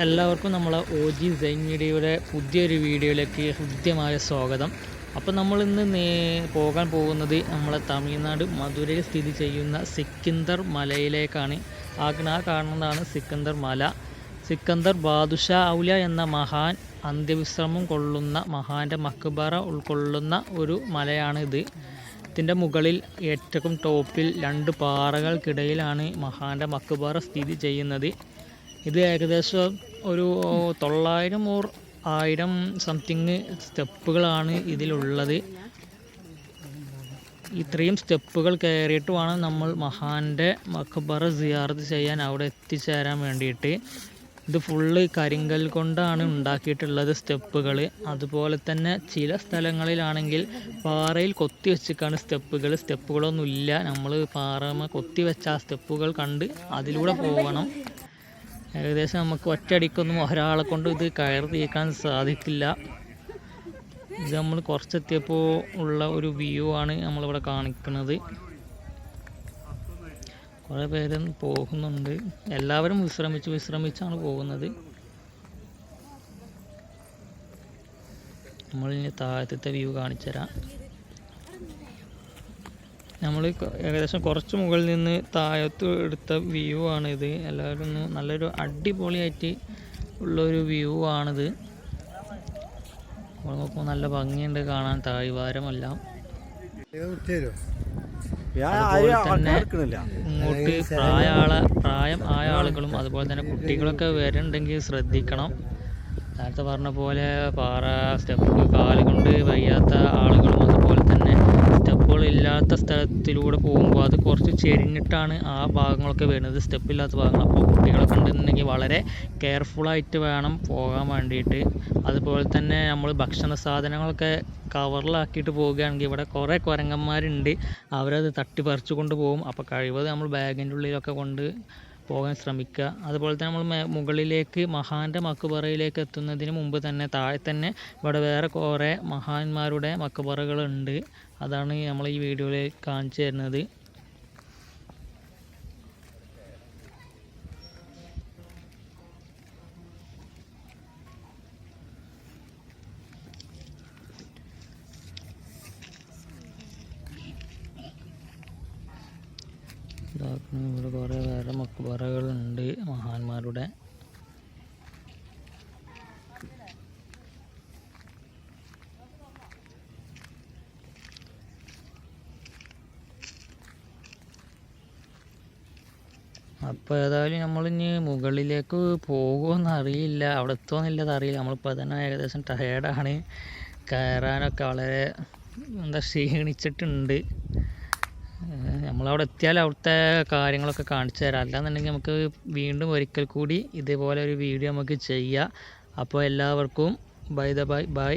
എല്ലാവർക്കും നമ്മളെ O G sine മീഡിയയുടെ പുതിയൊരു വീഡിയോയിലേക്ക് ഹൃദ്യമായ സ്വാഗതം. അപ്പോൾ നമ്മൾ ഇന്ന് നേ പോകാൻ പോകുന്നത് നമ്മളെ തമിഴ്നാട് മധുരയിൽ സ്ഥിതി ചെയ്യുന്ന സിക്കിന്ദർ മലയിലേക്കാണ്. ആ കാണുന്നതാണ് സിക്കന്ദർ മല. സിക്കന്ദർ ബാദുഷ ഔല എന്ന മഹാൻ അന്ത്യവിശ്രമം കൊള്ളുന്ന മഹാന്റെ മക്ബറ ഉൾക്കൊള്ളുന്ന ഒരു മലയാണിത്. ഇതിന്റെ മുകളിൽ ഏറ്റവും ടോപ്പിൽ രണ്ട് പാറകൾക്കിടയിലാണ് മഹാന്റെ മക്ബറ സ്ഥിതി ചെയ്യുന്നത്. ഇത് ഏകദേശം ഒരു തൊള്ളായിരം ഓർ ആയിരം സംതിങ് സ്റ്റെപ്പുകളാണ് ഇതിലുള്ളത്. ഇത്രയും സ്റ്റെപ്പുകൾ കയറിയിട്ട് വേണം നമ്മൾ മഹാന്റെ മക്ബറ സിയാർത്ത് ചെയ്യാൻ അവിടെ എത്തിച്ചേരാൻ വേണ്ടിയിട്ട്. ഇത് ഫുള്ള് കരിങ്കൽ കൊണ്ടാണ് ഉണ്ടാക്കിയിട്ടുള്ളത് സ്റ്റെപ്പുകൾ. അതുപോലെ തന്നെ ചില സ്ഥലങ്ങളിലാണെങ്കിൽ പാറയിൽ കൊത്തി വെച്ചിട്ടാണ് സ്റ്റെപ്പുകൾ. സ്റ്റെപ്പുകളൊന്നുമില്ല. നമ്മൾ പാറമ കൊത്തി വെച്ച സ്റ്റെപ്പുകൾ കണ്ട് അതിലൂടെ പോകണം ഏകദേശം നമുക്ക് ഒറ്റയടിക്കൊന്നും ഒരാളെ കൊണ്ട് ഇത് കയറി തീക്കാൻ സാധിക്കില്ല. ഇത് നമ്മൾ കുറച്ചെത്തിയപ്പോൾ ഉള്ള ഒരു വ്യൂ ആണ് നമ്മളിവിടെ കാണിക്കുന്നത്. കുറേ പേരും പോകുന്നുണ്ട്. എല്ലാവരും വിശ്രമിച്ച് വിശ്രമിച്ചാണ് പോകുന്നത്. നമ്മളിനി താഴത്തെ വ്യൂ കാണിച്ചു തരാം നമ്മൾ ഏകദേശം കുറച്ച് മുകളിൽ നിന്ന് താഴത്ത് എടുത്ത വ്യൂ ആണിത്. എല്ലാവരും നല്ലൊരു അടിപൊളിയായിട്ട് ഉള്ളൊരു വ്യൂ ആണിത്. നമ്മൾ നോക്കുമ്പോൾ നല്ല ഭംഗിയുണ്ട് കാണാൻ താഴ്വാരമെല്ലാം. തന്നെ ഇങ്ങോട്ട് പ്രായ ആളെ പ്രായം ആയ ആളുകളും അതുപോലെ തന്നെ കുട്ടികളൊക്കെ വരുന്നുണ്ടെങ്കിൽ ശ്രദ്ധിക്കണം. നേരത്തെ പറഞ്ഞ പോലെ പാറ സ്റ്റെപ്പ് കാൽ കൊണ്ട് വയ്യാത്ത ആളുകളും അതുപോലെ സ്റ്റെപ്പുകൾ ഇല്ലാത്ത സ്ഥലത്തിലൂടെ പോകുമ്പോൾ അത് കുറച്ച് ചെരിഞ്ഞിട്ടാണ് ആ ഭാഗങ്ങളൊക്കെ വരുന്നത്. സ്റ്റെപ്പ് ഇല്ലാത്ത ഭാഗങ്ങൾ. അപ്പോൾ കുട്ടികളൊക്കെ ഉണ്ടെന്നുണ്ടെങ്കിൽ വളരെ കെയർഫുള്ളായിട്ട് വേണം പോകാൻ വേണ്ടിയിട്ട്. അതുപോലെ തന്നെ നമ്മൾ ഭക്ഷണ സാധനങ്ങളൊക്കെ കവറിലാക്കിയിട്ട് പോവുകയാണെങ്കിൽ ഇവിടെ കുറേ കുരങ്ങന്മാരുണ്ട്. അവരത് തട്ടിപ്പറിച്ചു കൊണ്ട് പോകും. അപ്പോൾ കഴിവത് നമ്മൾ ബാഗിന്റെ ഉള്ളിലൊക്കെ കൊണ്ട് പോകാൻ ശ്രമിക്കുക. അതുപോലെ തന്നെ നമ്മൾ മുകളിലേക്ക് മഹാന്റെ മക്കുപറയിലേക്ക് എത്തുന്നതിന് മുമ്പ് തന്നെ താഴെ തന്നെ ഇവിടെ വേറെ കുറേ മഹാന്മാരുടെ മക്കുപറകളുണ്ട്. അതാണ് നമ്മൾ ഈ വീഡിയോയിൽ കാണിച്ചു തരുന്നത്. ഇതാക്കണം ഇവിടെ കുറേ വേറെ മഹാന്മാരുടെ അപ്പോൾ ഏതായാലും നമ്മളിനി മുകളിലേക്ക് പോകുമെന്ന് അറിയില്ല. അവിടെ എത്തുമെന്നില്ലത് അറിയില്ല. നമ്മളിപ്പോൾ തന്നെ ഏകദേശം ടയേർഡാണ് കയറാനൊക്കെ വളരെ എന്താ ക്ഷീണിച്ചിട്ടുണ്ട്. നമ്മളവിടെ എത്തിയാൽ അവിടുത്തെ കാര്യങ്ങളൊക്കെ കാണിച്ചു തരാം. അല്ലാന്നുണ്ടെങ്കിൽ നമുക്ക് വീണ്ടും ഒരിക്കൽ കൂടി ഇതേപോലെ ഒരു വീഡിയോ നമുക്ക് ചെയ്യാം. അപ്പോൾ എല്ലാവർക്കും ബൈ ദ ബൈ ബൈ.